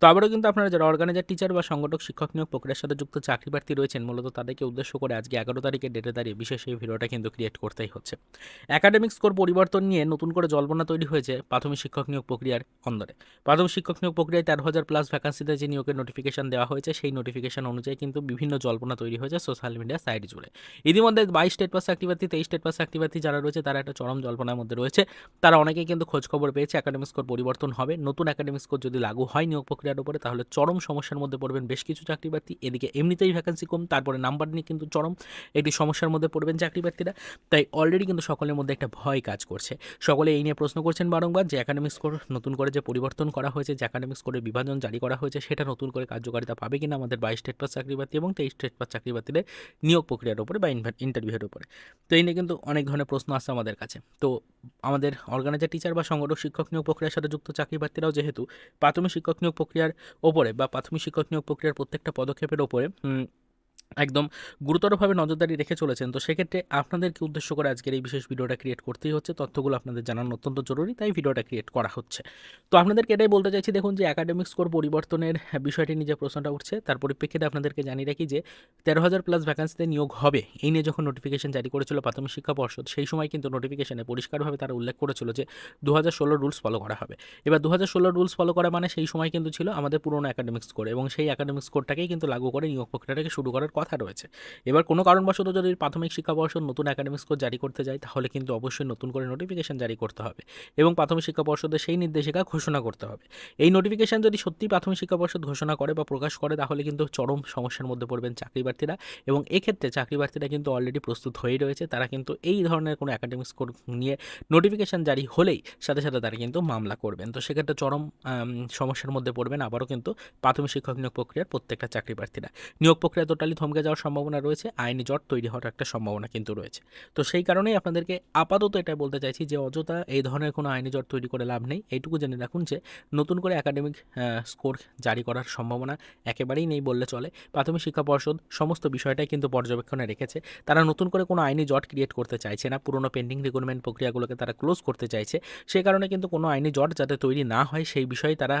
তো আবারও কিন্তু আপনারা যারা অর্গানাইজার টিচার বা সংগঠক, শিক্ষক নিয়োগ প্রক্রিয়ার সাথে যুক্ত চাকরি প্রার্থী রয়েছেন, মূলত তাদেরকে উদ্দেশ্য করে আজকে এগারো তারিখের ডেটে দাঁড়িয়ে বিশেষ এই ভিডিওটা কিন্তু ক্রিয়েট করতেই হচ্ছে। একাডেমিক স্কোর পরিবর্তন নিয়ে নতুন করে জল্পনা তৈরি হয়েছে প্রাথমিক শিক্ষক নিয়োগ প্রক্রিয়ার অন্দরে। প্রাথমিক শিক্ষক নিয়োগ প্রক্রিয়ায় তেরো হাজার প্লাস ভ্যাকান্সিতে যে নিয়োগের নোটিফিকেশন দেওয়া হয়েছে, সেই নোটিফিকেশন অনুযায়ী কিন্তু বিভিন্ন জল্পনা তৈরি হয়েছে সোশ্যাল মিডিয়া সাইট জুড়ে। ইতিমধ্যে বাইশ স্টেট পাস চাকরিপ্রার্থী তেইশ স্টেট পাস চাকরিপ্রার্থী যারা রয়েছে, তারা একটা চরম জল্পনার মধ্যে রয়েছে। তারা অনেকেই কিন্তু খোঁজখবর পেয়েছে একাডেমিক স্কোর পরিবর্তন হবে। নতুন একাডেমিক স্কোর যদি লাগু হয়, নিয়োগ প্রক্রিয়ার উপরে তাহলে চরম সমস্যার মধ্যে পড়বেন বেশ কিছু চাকরিপ্রার্থী। এদিকে এমনিতেই ভ্যাকান্সি কম, তারপরে নাম্বার নিয়ে কিন্তু চরম একটি সমস্যার মধ্যে পড়বেন চাকরিপ্রার্থীরা। তাই অলরেডি কিন্তু সকলের মধ্যে একটা ভয় কাজ করছে। সকলে এই নিয়ে প্রশ্ন করছেন বারংবার যে একাডেমিক স্কোর নতুন করে যে পরিবর্তন করা হয়েছে, যে একাডেমিক স্কোরের বিভাজন জারি করা হয়েছে, সেটা নতুন করে কার্যকারিতা পাবে কিনা আমাদের বাইশ স্টেট পাস চাকরিপ্রার্থী এবং তেইশ স্টেট পাস চাকরিপ্রার্থীদের নিয়োগ প্রক্রিয়ার উপরে বা ইন্টারভিউয়ের উপরে। তো এই নিয়ে কিন্তু অনেক ধরনের প্রশ্ন আসছে আমাদের কাছে। তো আমাদের অর্গানাইজার টিচার বা সংগঠক, শিক্ষক নিয়োগ প্রক্রিয়ার সাথে যুক্ত চাকরিপ্রার্থীরাও যেহেতু প্রাথমিক শিক্ষক নিয়োগ প্রক্রিয়ার ওপরে বা প্রাথমিক শিক্ষক নিয়োগ প্রক্রিয়ার প্রত্যেকটা পদক্ষেপের ওপরে একদম গুরুতরভাবে নজরদারি রেখে চলেছেন। তো সেক্ষেত্রে আপনাদেরকে উদ্দেশ্য করে আজকের এই বিশেষ ভিডিওটা ক্রিয়েট করতেই হচ্ছে। তথ্যগুলো আপনাদের জানানো অত্যন্ত জরুরি, তাই ভিডিওটা ক্রিয়েট করা হচ্ছে। তো আপনাদেরকে এটাই বলতে চাইছি, দেখুন যে একাডেমিক স্কোর পরিবর্তনের বিষয়টি নিয়ে যে প্রশ্নটা উঠছে, তার পরিপ্রেক্ষিতে আপনাদেরকে জানিয়ে রাখি যে তেরো হাজার প্লাস ভ্যাকান্সিতে নিয়োগ হবে। এই নিয়ে যখন নোটিফিকেশন জারি করেছিল প্রাথমিক শিক্ষা পর্ষদ, সেই সময় কিন্তু নোটিফিকেশনে পরিষ্কারভাবে তারা উল্লেখ করেছিল যে দু হাজার ষোলো রুলস ফলো করা হবে। এবার দু হাজার ষোলো রুলস ফলো করা মানে সেই সময় কিন্তু ছিল আমাদের পুরনো একাডেমিক স্কোর এবং সেই একাডেমিক স্কোরটাকেই কিন্তু লাগু করে নিয়োগ প্রক্রিয়াটাকে শুরু করার কথা রয়েছে। এবার কোনো কারণবশত যদি প্রাথমিক শিক্ষা পর্ষদ নতুন একাডেমিক স্কোর জারি করতে যায়, তাহলে কিন্তু অবশ্যই নতুন করে নোটিফিকেশন জারি করতে হবে এবং প্রাথমিক শিক্ষা পর্ষদের সেই নির্দেশিকা ঘোষণা করতে হবে। এই নোটিফিকেশন যদি সত্যি প্রাথমিক শিক্ষা পর্ষদ ঘোষণা করে বা প্রকাশ করে, তাহলে কিন্তু চরম সমস্যার মধ্যে পড়বেন চাকরি প্রার্থীরা এবং এক্ষেত্রে চাকরি প্রার্থীরা কিন্তু অলরেডি প্রস্তুত হয়েই রয়েছে। তারা কিন্তু এই ধরনের কোনো একাডেমিক স্কোর নিয়ে নোটিফিকেশন জারি হলেই সাথে সাথে তারা কিন্তু মামলা করবেন। তো সেক্ষেত্রে চরম সমস্যার মধ্যে পড়বেন আবারও কিন্তু প্রাথমিক শিক্ষক নিয়োগ প্রক্রিয়ার প্রত্যেকটা চাকরি প্রার্থীরা নিয়োগ প্রক্রিয়া টোটালি থমকে যাওয়ার সম্ভাবনা রয়েছে, আইনি জট তৈরি হওয়ার একটা সম্ভাবনা কিন্তু রয়েছে। তো সেই কারণেই আপনাদেরকে আপাতত এটা বলতে চাইছি যে অযথা এই ধরনের কোনো আইনি জট তৈরি করে লাভ নেই। এইটুকু জেনে রাখুন যে নতুন করে একাডেমিক স্কোর জারি করার সম্ভাবনা একেবারেই নেই বললে চলে। প্রাথমিক শিক্ষা পর্ষদ সমস্ত বিষয়টাই কিন্তু পর্যবেক্ষণে রেখেছে। তারা নতুন করে কোনো আইনি জট ক্রিয়েট করতে চাইছে না, পুরনো পেন্ডিং রিক্রুটমেন্ট প্রক্রিয়াগুলোকে তারা ক্লোজ করতে চাইছে। সে কারণে কিন্তু কোনো আইনি জট যাতে তৈরি না হয়, সেই বিষয়ে তারা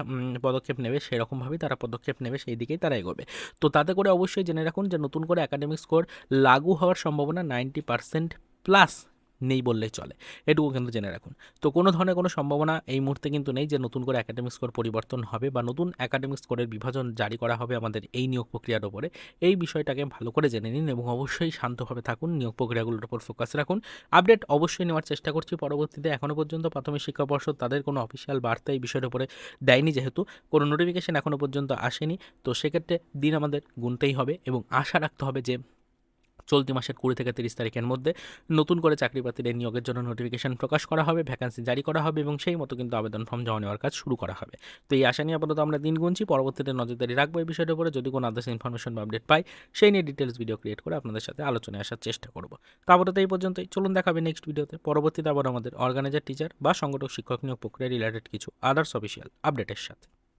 পদক্ষেপ নেবে, সেরকমভাবেই তারা পদক্ষেপ নেবে, সেই দিকেই তারা এগোবে। তো তাতে করে অবশ্যই জেনে রাখুন যে নতুন করে একাডেমিক স্কোর লাগু হওয়ার সম্ভাবনা নাইনটি পার্সেন্ট প্লাস নেই বললেই চলে। এটুকু কিন্তু জেনে রাখুন। তো কোনো ধরনের কোনো সম্ভাবনা এই মুহূর্তে কিন্তু নেই যে নতুন করে একাডেমিক স্কোর পরিবর্তন হবে বা নতুন একাডেমিক স্কোরের বিভাজন জারি করা হবে আমাদের এই নিয়োগ প্রক্রিয়ার ওপরে। এই বিষয়টাকে ভালো করে জেনে নিন এবং অবশ্যই শান্তভাবে থাকুন। নিয়োগ প্রক্রিয়াগুলোর উপর ফোকাস রাখুন। আপডেট অবশ্যই নেওয়ার চেষ্টা করছি পরবর্তীতে। এখনও পর্যন্ত প্রাথমিক শিক্ষা পর্ষদ তাদের কোনো অফিসিয়াল বার্তা এই বিষয়ের উপরে দেয়নি যেহেতু কোনো নোটিফিকেশন এখনও পর্যন্ত আসেনি। তো সেক্ষেত্রে দিন আমাদের গুনতেই হবে এবং আশা রাখতে হবে যে চলতি মাসের কুড়ি থেকে তিরিশ তারিখের মধ্যে নতুন করে চাকরি প্রার্থীদের নিয়োগের জন্য নোটিফিকেশন প্রকাশ করা হবে ভ্যাকান্সি জারি করা হবে এবং সেই মতো কিন্তু আবেদন ফর্ম জমা নেওয়ার কাজ শুরু করা হবে। তো এই আশা নিয়ে আপাতত আমরা দিন গুনছি, পরবর্তীতে নজরদারি রাখব এই বিষয়টার উপরে। যদি কোনো আদার্স ইনফরমেশন বা আপডেট পাই, সেই নিয়ে ডিটেলস ভিডিও ক্রিয়েট করে আপনাদের সাথে আলোচনায় আসার চেষ্টা করব। তো আপাতত এই পর্যন্তই, চলুন দেখাবে নেক্সট ভিডিওতে পরবর্তীতে আবার আমাদের অর্গানাইজার টিচার বা সংগঠক, শিক্ষক নিয়োগ প্রক্রিয়া রিলেটেড কিছু আদার্স অফিসিয়াল আপডেটের সাথে।